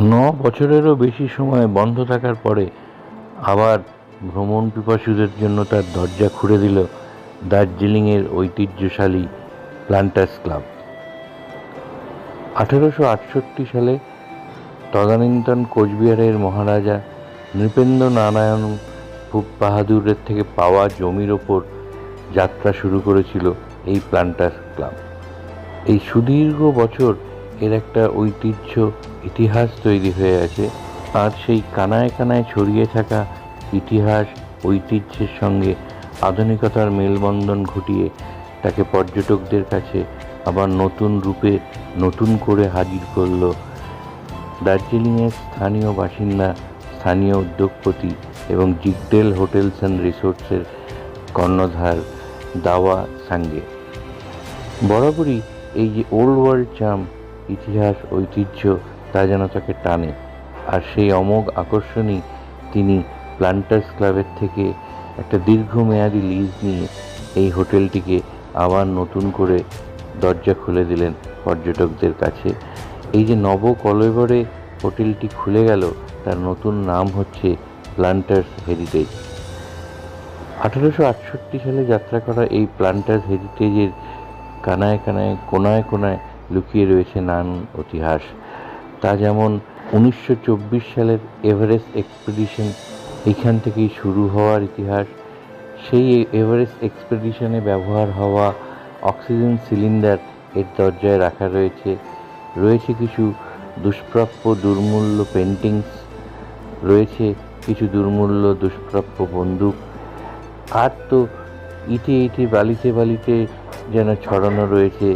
ন বছরেরও বেশি সময় বন্ধ থাকার পরে আবার ভ্রমণ পিপাসুদের জন্য তার দরজা খুলে দিল দার্জিলিংয়ের ঐতিহ্যশালী প্লান্টার্স ক্লাব। আঠেরোশো আটষট্টি সালে তদানীন্তন কোচবিহারের মহারাজা নৃপেন্দ্র নারায়ণ ভূপ বাহাদুরের থেকে পাওয়া জমির ওপর যাত্রা শুরু করেছিল এই প্লান্টার্স ক্লাব। এই সুদীর্ঘ বছর এর একটা ঐতিহ্য ইতিহাস তৈরি হয়ে আছে। আর সেই কানায় কানায় ছড়িয়ে থাকা ইতিহাস, ঐতিহ্যের সঙ্গে আধুনিকতার মেলবন্ধন ঘটিয়ে তাকে পর্যটকদের কাছে আবার নতুন রূপে নতুন করে হাজির করল। দার্জিলিংয়ের স্থানীয় বাসিন্দা, স্থানীয় উদ্যোগপতি এবং জিগডেল হোটেলস অ্যান্ড রিসোর্টসের কর্ণধার দাওয়া সাঙ্গে। বরাবরই এই যে ওল্ড ওয়ার্ল্ড চাম ইতিহাস, ঐতিহ্য তা যেন তাকে টানে। আর সেই অমোঘ আকর্ষণই তিনি প্লান্টার্স ক্লাবের থেকে একটা দীর্ঘমেয়াদী লিজ নিয়ে এই হোটেলটিকে আবার নতুন করে দরজা খুলে দিলেন পর্যটকদের কাছে। এই যে নব কলেবরে হোটেলটি খুলে গেল, তার নতুন নাম হচ্ছে প্লান্টার্স হেরিটেজ। আঠেরোশো আটষট্টি সালে যাত্রা করা এই প্লান্টার্স হেরিটেজের কানায় কানায় কোনায় কোনায় লুকিয়ে রয়েছে নানান ইতিহাস। তা যেমন উনিশশো চব্বিশ সালের এভারেস্ট এক্সপেডিশন এখান থেকেই শুরু হওয়ার ইতিহাস, সেই এভারেস্ট এক্সপিডিশনে ব্যবহার হওয়া অক্সিজেন সিলিন্ডার এর দরজায় রাখা রয়েছে। রয়েছে কিছু দুষ্প্রাপ্য দুর্মূল্য পেন্টিংস রয়েছে কিছু দুর্মূল্য দুষ্প্রাপ্য বন্দুক, আর তো ইটে ইটে বালিতে বালিতে যেন ছড়ানো রয়েছে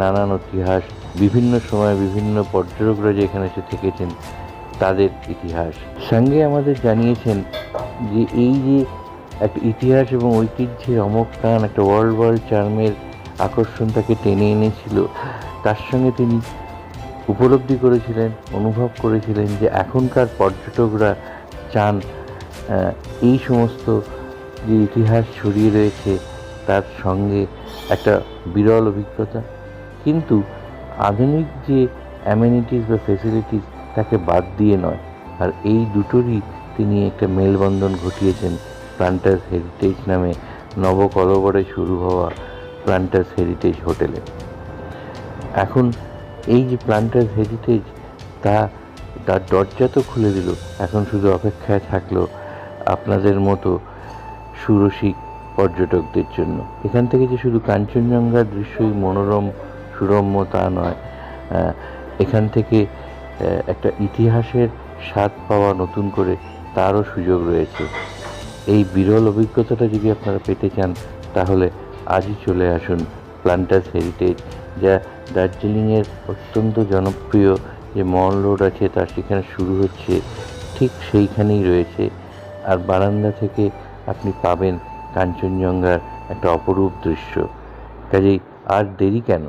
নানান ইতিহাস, বিভিন্ন সময় বিভিন্ন পর্যটকরা যেখানে এসে থেকেছেন, তাদের ইতিহাস। সঙ্গে আমাদের জানিয়েছেন যে এই যে একটা ইতিহাস এবং ঐতিহ্যের অমক টান একটা ওয়ার্ল্ড ওয়ার্ল্ড চার্মের আকর্ষণ তাকে টেনে এনেছিল, তার সঙ্গে তিনি উপলব্ধি করেছিলেন, অনুভব করেছিলেন যে এখনকার পর্যটকরা চান এই সমস্ত যে ইতিহাস ছড়িয়ে রয়েছে, তার সঙ্গে একটা বিরল অভিজ্ঞতা। কিন্তু আধুনিক যে অ্যামেনিটিস বা ফেসিলিটিস তাকে বাদ দিয়ে নয়। আর এই দুটোরই তিনি একটা মেলবন্ধন ঘটিয়েছেন। প্লান্টার্স হেরিটেজ নামে নবকলবরে শুরু হওয়া প্ল্যান্টার্স হেরিটেজ হোটেলে। এখন এই যে প্লান্টার্স হেরিটেজ, তা, তার দরজা তো খুলে দিল। এখন শুধু অপেক্ষায় থাকল আপনাদের মতো সুরসিক পর্যটকদের জন্য। এখান থেকে যে শুধু কাঞ্চনজঙ্ঘার দৃশ্যই মনোরম সুরম্য তা নয় এখান থেকে একটা ইতিহাসের স্বাদ পাওয়া নতুন করে তারও সুযোগ রয়েছে। এই বিরল অভিজ্ঞতাটা যদি আপনারা পেতে চান, তাহলে আজই চলে আসুন প্লান্টার্স হেরিটেজ, যা দার্জিলিংয়ের অত্যন্ত জনপ্রিয় যে মল রোড আছে, তার সেখানে শুরু হচ্ছে। ঠিক সেইখানেই রয়েছে। আর বারান্দা থেকে আপনি পাবেন কাঞ্চনজঙ্ঘার একটা অপরূপ দৃশ্য। কাজেই আর দেরি কেন?